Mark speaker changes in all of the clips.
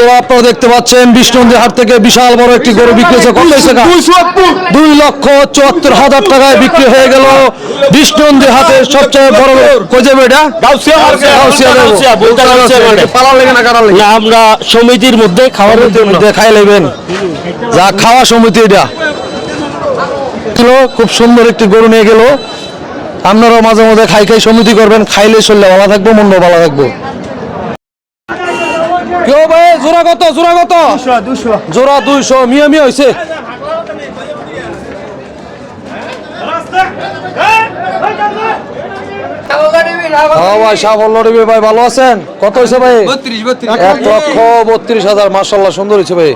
Speaker 1: বন্ধুরা আপনারা দেখতে পাচ্ছেন বিষ্ণুন্দি হাট থেকে বিশাল বড় একটি গরু বিক্রি হয়েছে। কত দুই লক্ষ চুয়াত্তর হাজার টাকায় বিক্রি হয়ে গেল বিষ্ণুন্দি হাটের সবচেয়ে বড় লেগে? না
Speaker 2: আমরা সমিতির মধ্যে খাওয়ানোর জন্য।
Speaker 1: মধ্যে খাই নেবেন যা খাওয়া সমিতি এটা। খুব সুন্দর একটি গরু নিয়ে গেল। আপনারাও মাঝে মধ্যে খাই খাই সমিতি করবেন। খাইলে শরীরে ভালো থাকব মন্দ ভালো থাকব। কেউ ভাই? জোড়া কত? জোড়া কত? জোড়া দুইশো। মিয়া মিয়া হয়েছে হ্যাঁ ভাই সাফল্য দেবে ভাই। ভালো আছেন? কত হয়েছে ভাই? এক লক্ষ বত্রিশ হাজার মার্শাল্লাহ সুন্দর হয়েছে ভাই।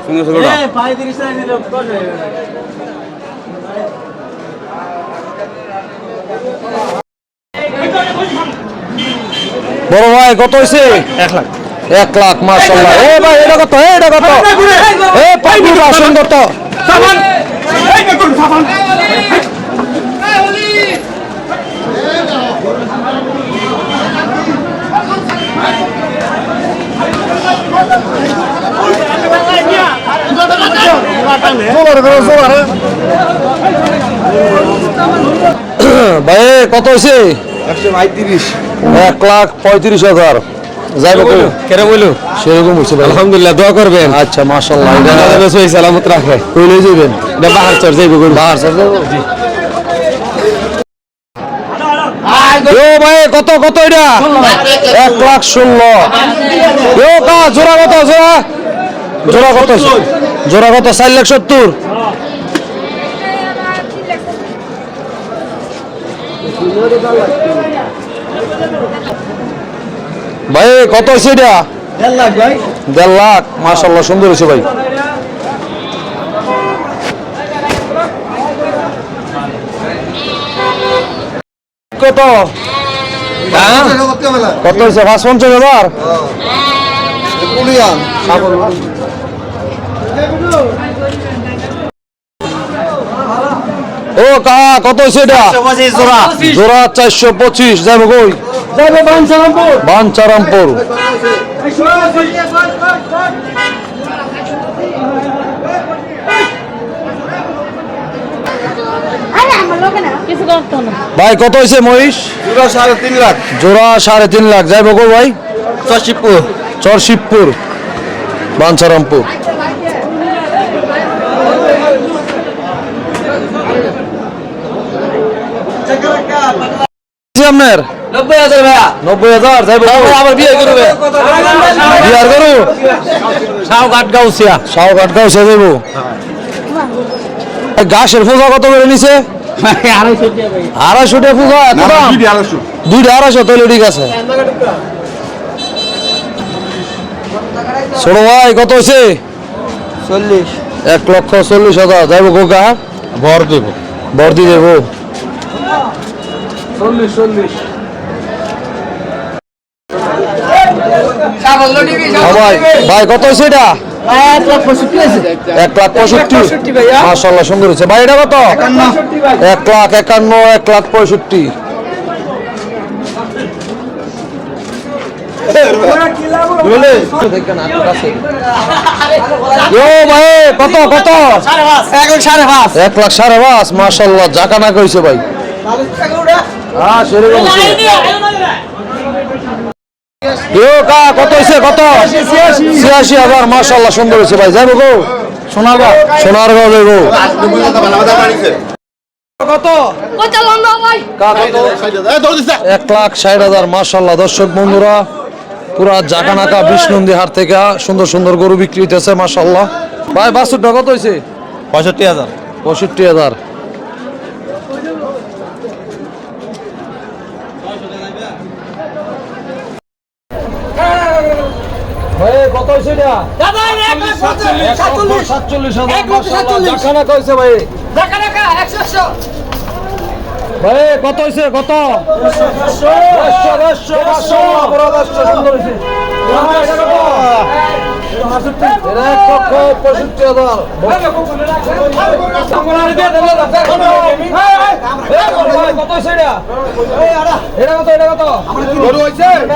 Speaker 1: বড় ভাই কত হয়েছে এক লাখ। এক লাখ মার্শাল্লাহ এ ভাই এটা কত এটা কত এ পাইবি আসন কত ভাই কত হয়েছে এক লাখ পঁয়ত্রিশ হাজার। যাই হোক
Speaker 2: কেন বলু
Speaker 1: সেরকম হয়েছে ভাই।
Speaker 2: আলহামদুলিল্লাহ দোয়া করবেন।
Speaker 1: আচ্ছা
Speaker 2: সই সালামত রাখে।
Speaker 1: কইলে যাবেন
Speaker 2: এটা বাহার চর যাইব গরু
Speaker 1: বাহার স্যার ও ভাই কত কত এটা? এক লাখ ষোলো। ও কা জোড়া কত জোড়া? জোড়া কত? জোড়া কত? চার লাখ সত্তর। ভাই কত হয়েছে এটা? দেড় লাখ মাসাল্লাহ সুন্দর হয়েছে ভাই। কত? হ্যাঁ? কত হয়েছে? পাঁচ পঞ্চাশ হাজার? ও কাহা কত হয়েছে এটা? জোড়া। চারশো পঁচিশ যাব কই বাঞ্চারামপুর।
Speaker 3: কিছু করতো
Speaker 1: ভাই কত হয়েছে মহিষ?
Speaker 2: সাড়ে তিন লাখ।
Speaker 1: জোড়া সাড়ে তিন লাখ। যাইব কই ভাই?
Speaker 2: চশিপুর
Speaker 1: চরশিবপুর। বাঞ্চারামপুর। আপনার
Speaker 2: নব্বই হাজার ভাইয়া।
Speaker 1: নব্বই হাজার
Speaker 2: আবার বিয়ে করবে।
Speaker 1: বিয়ার করু?
Speaker 2: সাও কাট গাউসিয়া
Speaker 1: সাও কাটগাঁও সে যাইব ঘাসের পূজা কত করে নিছে? আড়াইশো টাকা। পূজা এত দাম? দুইটা আড়াইশো। তাহলে ঠিক আছে। ছোট ভাই কত হয়েছে
Speaker 2: চল্লিশ।
Speaker 1: এক লক্ষ চল্লিশ হাজার। যাইব গোগা
Speaker 2: ভর দেব।
Speaker 1: বর্দি দেব। ভাই ভাই কত হয়েছে এটা? এক লাখ পঁয়ষট্টি মাসাল্লাহ সুন্দর হয়েছে। ভাই এটা কত? এক লাখ একান্ন এক লাখ পঁয়ষট্টি। ও ভাই কত কত?
Speaker 2: এখন সাড়ে পাঁচ।
Speaker 1: এক লাখ সাড়ে পাঁচ মাসাল্লাহ জাকানা কইছে ভাই। হ্যাঁ সেরকম কা কত হয়েছে কত? ছিয়াশি হাজার মাসাল্লাহ সুন্দর হয়েছে ভাই। যাব গো। সোনারগাঁও যাব এক লাখ ষাট হাজার দর্শক বন্ধুরা পুরা জাকানাকা বিষ্ণুন্দি হাট থেকে সুন্দর সুন্দর গরু বিক্রি হইতেছে মাসাল্লাহ ভাই বাসুরটা কত হয়েছে
Speaker 2: পঁয়ষট্টি হাজার।
Speaker 1: পঁয়ষট্টি হাজার। কত হয়েছে এটা?
Speaker 3: দাদা এক লাখ পঁয়তাল্লিশ, সাতচল্লিশ।
Speaker 1: সাতচল্লিশ।
Speaker 3: এক লক্ষ সাতচল্লিশ।
Speaker 1: জাকানা কইছে ভাই?
Speaker 3: টাকা একশো একশো।
Speaker 1: ভাই কত হয়েছে কত? সুন্দর হয়েছে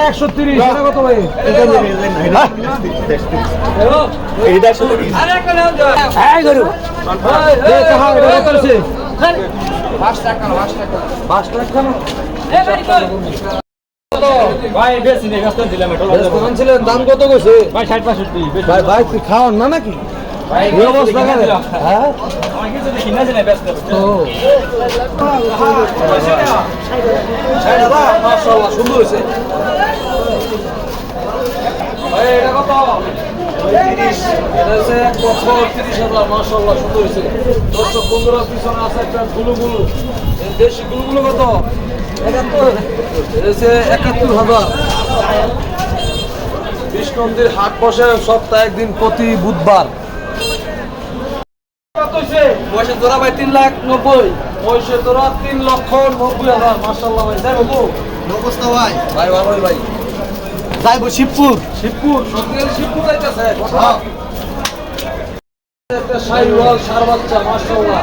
Speaker 1: একশো তিরিশ এটা কত ভাই হ্যাঁ গরু পাঁচ লাখ কেন
Speaker 4: ভাই বেশি নেই ব্যস্ত দিলাম
Speaker 1: ছিলেন দাম কত কইছে?
Speaker 4: ভাই ষাট পাঁচষট্টি
Speaker 1: ভাই ভাই তুই খাওয়ান না নাকি? হ্যাঁ? মাশাআল্লাহ সুন্দর হয়েছে। ভাই এটা কত দর্শক বন্ধুরা পিছনে আছে একটা গুলু গুলু দেশি গুলু গুলু কত? একাত্তর হাজার। বিষ্ণন্দির হাট বসে সপ্তাহে একদিন প্রতি বুধবার। জোড়া ভাই তিন লাখ নব্বই মহিষের জোড়া তিন লক্ষ নব্বই হাজার। মার্শাল্লাহ ভাই যাই বাবু।
Speaker 2: অবস্থা ভাই।
Speaker 1: ভাই ভালোই ভাই
Speaker 2: যাইবো শিবপুর।
Speaker 1: শিবপুর সত্যি শিবপুর যাইতেছে। একটা শাহিওয়াল সার বাচ্চা মার্শাল্লাহ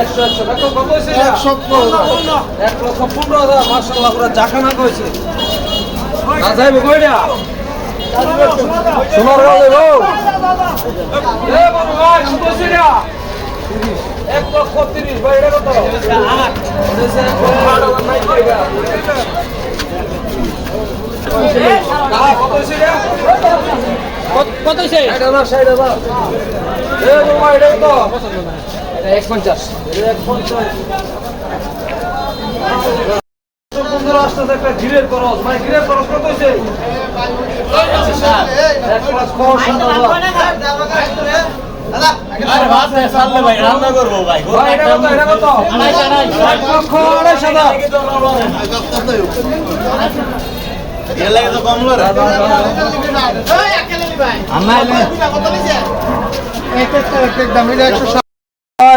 Speaker 1: একশো একশো। কত কত এটা? এক লক্ষ পনেরো হাজার মার্শাল্লাহ পুরো কইছে না যাইবো কইটা সোনার বাজে গো এ বাবু ভাই কত হয়েছে এটা? এক লক্ষ তিরিশ। ভাই এটা কত? হাজার নাই। কত
Speaker 3: কত হইছে
Speaker 1: হাজার, হাজার।
Speaker 3: এক পঞ্চাশ
Speaker 1: এক পঞ্চাশ। বন্ধুরা আসতেছে একটা ঘিরের খরচ। ভাই ঘিরের খরচ কত হয়েছে এক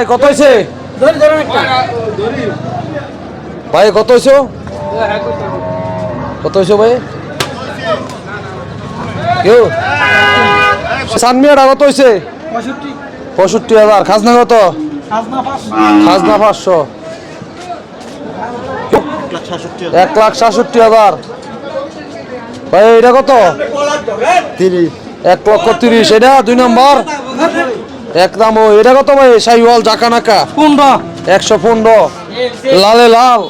Speaker 1: কত, হয়েছে ভাই কত হয়েছে কত হয়েছে ভাই? কেউ? সানমিয়াটা কত হয়েছে পঁয়ষট্টি হাজার। খাজনা কত? খাজনা পাঁচশো। এক লাখ সাতষট্টি হাজার। ভাই এটা কত?
Speaker 2: তিরিশ।
Speaker 1: এক লক্ষ তিরিশ এটা দুই নম্বর। এক দাম এটা কত ভাই? সাইওয়াল জাকানাকা।
Speaker 3: পনেরো।
Speaker 1: একশো পনেরো। লালে লাল।